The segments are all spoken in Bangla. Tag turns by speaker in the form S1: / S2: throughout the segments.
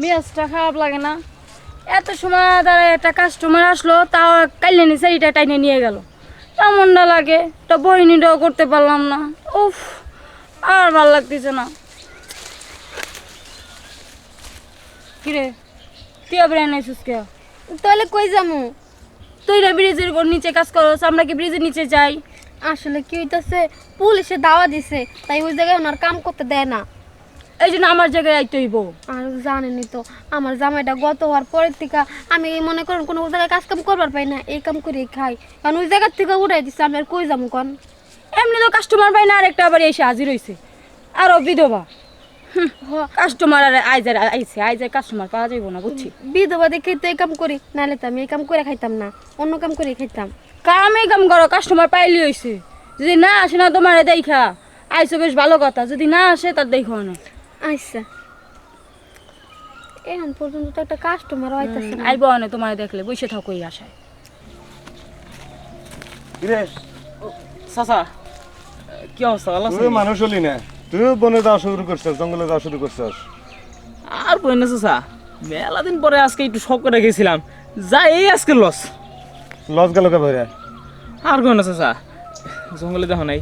S1: মেজাজটা খারাপ লাগে না। এত সময় তারা একটা কাস্টমার আসলো তাও কাইলেনি শাড়িটা টাইনে নিয়ে গেল। কেমনটা লাগে একটা বহিনীটাও করতে পারলাম না। উফ আর ভালো লাগতেছে না। কিরে তুই আবার এনেছিস কে
S2: তাহলে কই যামু?
S1: তুই না ব্রিজের নিচে কাজ করস আমরা কি ব্রিজের নিচে যাই?
S2: আসলে কি হইতাছে পুলিশে দাওয়া দিছে তাই ওই জায়গায় ওনার কাম করতে দেয় না।
S1: এই জন্য আমার জায়গায় আইতে হইব।
S2: আর জানেনি তো আমার জামাইটা গত হওয়ার পরের থেকে আমি মনে করেন কোনো জায়গায় কাজ কাম করবার পাই না এই কাম করে খাই। কারণ ওই জায়গার থেকে উঠাই দিচ্ছে আমি আর কই যাব কন?
S1: এমনি তো কাস্টমার পাই না আরেকটা আবার এসে হাজির হয়েছে আরও বিধবা। কাস্টমার আর আইজার আইছে আইজার কাস্টমার পাওয়া যাইব না বুঝছি।
S2: বিধবা দেখে তো এই কাম করি নাহলে তো আমি এই কাম করে খাইতাম না অন্য কাম করে খাইতাম।
S1: কামে কাম করো কাস্টমার পাইলি হয়েছে যদি না আসে না তোমার দেখা আইসো বেশ ভালো কথা যদি না আসে তার দেখো না।
S2: আচ্ছা। এখন পর্যন্ত তো একটা কাস্টমার হইতাছে না।
S1: আইব না তোমার দেখলে বসে থাকো এই আশায়
S3: কিরে?
S4: চাচা কি অবস্থা ভালো
S3: তুই মানুষ হলি না। তুইও বনে যাওয়া শুরু করছিস জঙ্গলে যাওয়া শুরু করছিস।
S4: আর বই না চাচা। মেলা দিন পরে আজকে একটু শখ করে গেছিলাম। যা এই আজকে লস।
S3: লজ গেল কে ভাইরা?
S4: আর কই না চাচা। জঙ্গলে দেখো নাই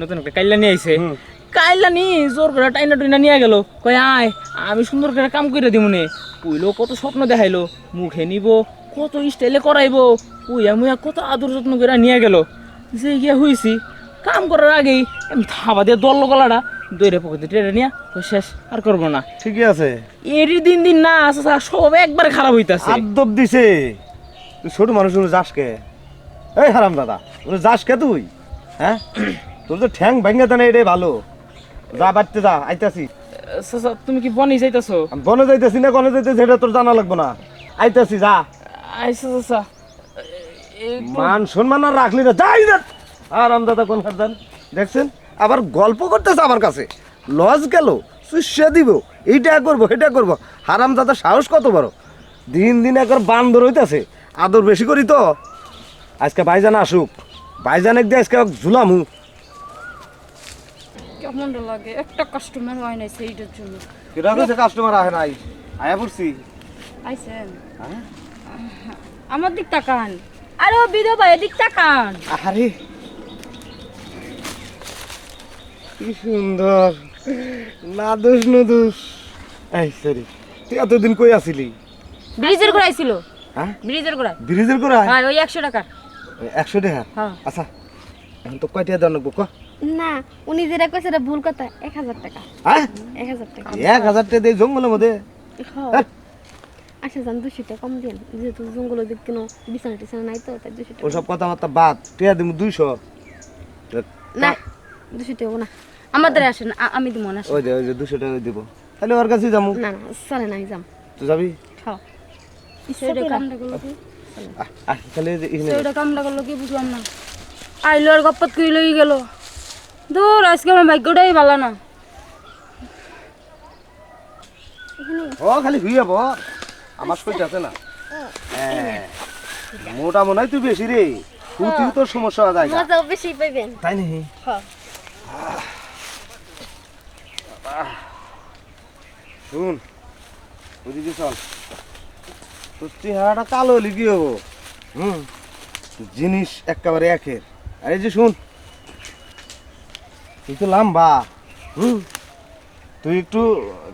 S4: নতুন একটা কাইলা নিয়ে আইছে।
S3: হুম।
S4: কাইলা নি জোর করে টাইনা টুইনা নিয়ে গেল। কয় আয় আমি সুন্দর করে কাম করে দিব নে। পুইলো কত স্বপ্ন দেখাইলো মুখে নিব কত স্টাইলে করাইবো পুইয়া মুইয়া কত আদর যত্ন করে নিয়ে গেল। যে গিয়া হইছি কাম করার আগেই এমনি থাবা দিয়ে দল গলাটা দইরে পকেটে টেনে নিয়া শেষ আর করব না।
S3: ঠিকই আছে।
S4: এরই দিন দিন না চাচা সব একবারে খারাপ হইতাছে।
S3: আদব দিছে। তুই ছোট মানুষ হলো যাস কে? এই হারাম দাদা যাস কে তুই? হ্যাঁ? তোর তো ঠ্যাং ভেঙে দেন এটাই ভালো। যা বাড়তে যা আইতাছি।
S4: চাচা তুমি কি বনি যাইতাছো?
S3: বনে যাইতেছি না কনে যাইতেছি এটা তোর জানা লাগবো না। আইতাছি যা।
S4: আইসা চাচা
S3: মান সম্মান আর রাখলি না যাই না আরাম দাদা কোন খাদান দেখছেন? আবার গল্প করতেছে আমার কাছে। লজ গেল সুস্যা দিব এইটা করব এটা করব। হারাম দাদা সাহস কত বড়? দিন দিন একবার বান্দর হইতাছে আদর বেশি করি তো। আজকে ভাইজান আসুক ভাইজান একদিন আজকে ঝুলামু।
S1: কেমনটা লাগে? একটা কাস্টমার হয় নাই সেইটার জন্য।
S3: কীরকম কাস্টমার আহে নাই। আয়া পড়ছি।
S1: আইসেন আমার দিক তাকান। আরে ও বিধবা এদিক তাকান।
S3: আরে কি সুন্দর। না দোষ নদোষ এই সরি তুই এতদিন কই আছিলি
S1: ব্রিজের ঘোড়ায় ছিল।
S3: হ্যাঁ?
S1: ব্রিজের ঘোড়ায়
S3: ব্রিজের করে
S1: হ্যাঁ ওই একশো টাকা
S3: একশো টাকা?
S1: হ্যাঁ।
S3: আচ্ছা। এখন তো কয়টা দেওয়া লাগবো ক?
S2: না উনি যেটা কইছে এটা ভুল কথা এক হাজার টাকা।
S3: হ্যাঁ?
S2: এক হাজার টাকা।
S3: এক হাজার টাকা দিয়ে জঙ্গলের মধ্যে?
S2: হ্যাঁ।
S3: হ্যাঁ।
S2: আচ্ছা টাকা কম দিন। যেহেতু জঙ্গল দিক কোনো বিছানা টিছানা নাই তো তাই দুশো টাকা।
S3: ওসব কথাবার্তা বাদ টিয়া দিব দুইশো।
S2: না দুশো টাকা না।
S1: আমাদের আসেন আমি দিব না
S3: ওই যে ওই যে দুশো টাকা দিব। তাহলে ওর কাছে যাব
S2: না না চলে না আমি যাম।
S3: তো যাবি?
S2: খাও
S1: সেইটা কামটা করল কি?
S3: আহ, তাহলে
S1: কামটা করল কি? বুঝলাম না। আইলো আর গপ্পত কই লই গেল। দূর আজকে আমার ভাগ্যটাই ভালো না।
S3: ও খালি হইয়া যাব আমার সইটা আছে না? হ্যাঁ। মোটা মনে হয় তুই বেশি রে। ফুটিও তোর সমস্যা হয় যায়
S2: মজাও বেশি পাইবেন।
S3: তাই নাকি?
S2: হ্যাঁ
S3: শুন ওদিকে চল। তোর চেহারাটা কালো হলে কি হব? হুম। জিনিস একেবারে একের। আর এই যে শুন তো লম্বা। হুম। তুই একটু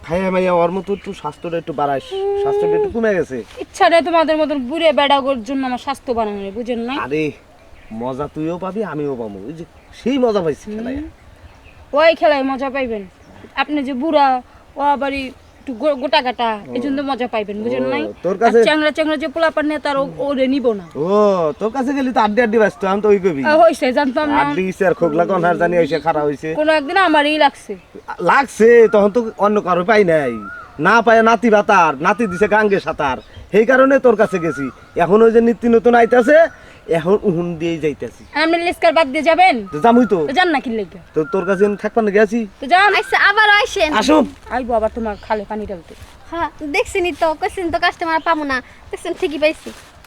S3: খাইয়া মাইয়া ওর মতো একটু স্বাস্থ্যটা একটু বাড়াইস। স্বাস্থ্যটা একটু কমে গেছে।
S1: ইচ্ছা নেই তোমাদের মতন বুড়ে বেড়াগোর জন্য আমার স্বাস্থ্য বানানো বুঝেন না
S3: আরে মজা তুইও পাবি আমিও পাবো। ওই যে সেই মজা পাইছি খেলায়।
S1: ওই খেলায় মজা পাইবেন। আপনি যে বুড়া ও আবারই একটু গোটা গাটা এই জন্য মজা পাইবেন বুঝেন নাই?
S3: তোর কাছে-
S1: চ্যাংরা চ্যাংরা যে পোলা পান তার ওরে নিব না।
S3: ও তোর কাছে গেলি তো আড্ডি আড্ডি ব্যস্ত আমি তো ওই কবি।
S1: হইছে জানতাম না।
S3: আড্ডি গেছে আর খোকলা কনহার জানি হইছে খারাপ হইছে।
S1: কোনো একদিন আমারই লাগছে।
S3: লাগছে তখন তো অন্য কারও পাই নাই। না পায় নাতি বাতার নাতি দিছে গাঙ্গে সাঁতার। সেই কারণে তোর কাছে গেছি। এখন ওই যে নিত্য নতুন আইতাছে এখন উহুন দিয়ে যাইতাছি।
S1: আপনি লিস্কার বাদ দিয়ে যাবেন?
S3: তো জামুই তো।
S1: তো যান না কি লাগে
S3: তো তোর কাছে থাকবার না গেছি
S1: তো যান।
S2: আচ্ছা আবার আইসেন
S3: আসুন।
S1: আইবো আবার তোমার খালে পানি ঢালতে।
S2: হ্যাঁ দেখছিনি তো কইছেন তো কাস্টমার পাবো না। দেখছেন ঠিকই পাইছি।